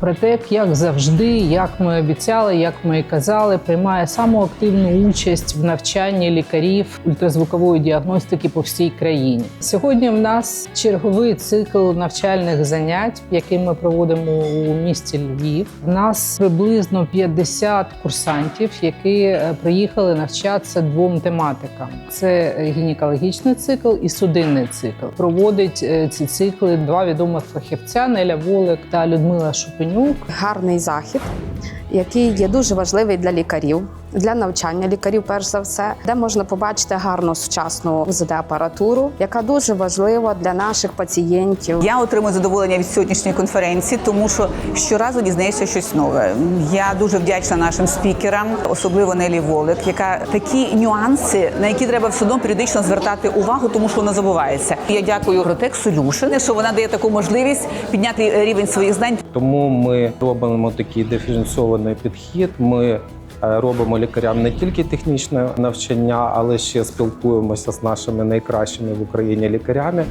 Протек, як завжди, як ми обіцяли, як ми і казали, приймає саму активну участь в навчанні лікарів ультразвукової діагностики по всій країні. Сьогодні в нас черговий цикл навчальних занять, який ми проводимо у місті Львів. В нас приблизно 50 курсантів, які е, приїхали навчатися двом тематикам: це гінекологічний цикл і судинний цикл. Проводить е, ці цикли два відомих фахівця Неля Волик та Людмила Шупенюк. гарний захід, який є дуже важливий для лікарів, для навчання лікарів, перш за все, де можна побачити гарну сучасну УЗД апаратуру, яка дуже важлива для наших пацієнтів. Я отримую задоволення від сьогоднішньої конференції, тому що щоразу дізнаюся щось нове. Я дуже вдячна нашим спікерам, особливо Нелі Волик, яка такі нюанси, на які треба все одно періодично звертати увагу, тому що воно забувається. Я дякую Protec Solution, що вона дає таку можливість підняти рівень своїх знань. Тому ми робимо такий диференційований підхід. Ми е, робимо лікарям не тільки технічне навчання, але ще спілкуємося з нашими найкращими в Україні лікарями.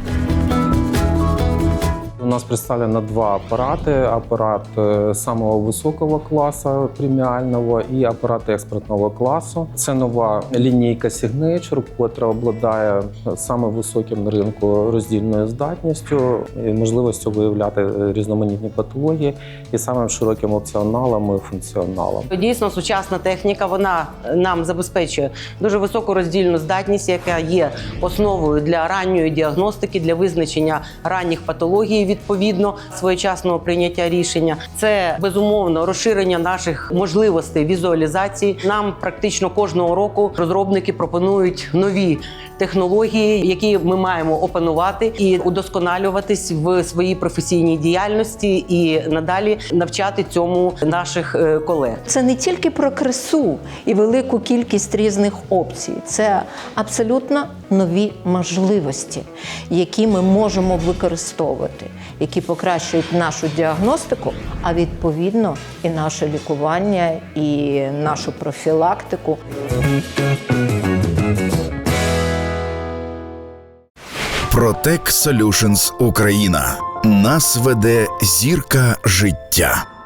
Нас представлено два апарати: апарат е, самого високого класу преміального і апарат експертного класу. Це нова лінійка Signature, котра обладає саме високим на ринку роздільною здатністю, і можливістю виявляти е, різноманітні патології і самим широким опціоналом і функціоналом. Дійсно, сучасна техніка вона нам забезпечує дуже високу роздільну здатність, яка є основою для ранньої діагностики, для визначення ранніх патологій, відповідно своєчасного прийняття рішення. Це безумовно розширення наших можливостей візуалізації. Нам практично кожного року розробники пропонують нові технології, які ми маємо опанувати і удосконалюватись в своїй професійній діяльності, і надалі навчати цьому наших е, колег. Це не тільки про красу і велику кількість різних опцій, це абсолютно нові можливості, які ми можемо використовувати, які покращують нашу діагностику, а відповідно і наше лікування, і нашу профілактику. Протек Solutions Україна. Нас веде зірка життя.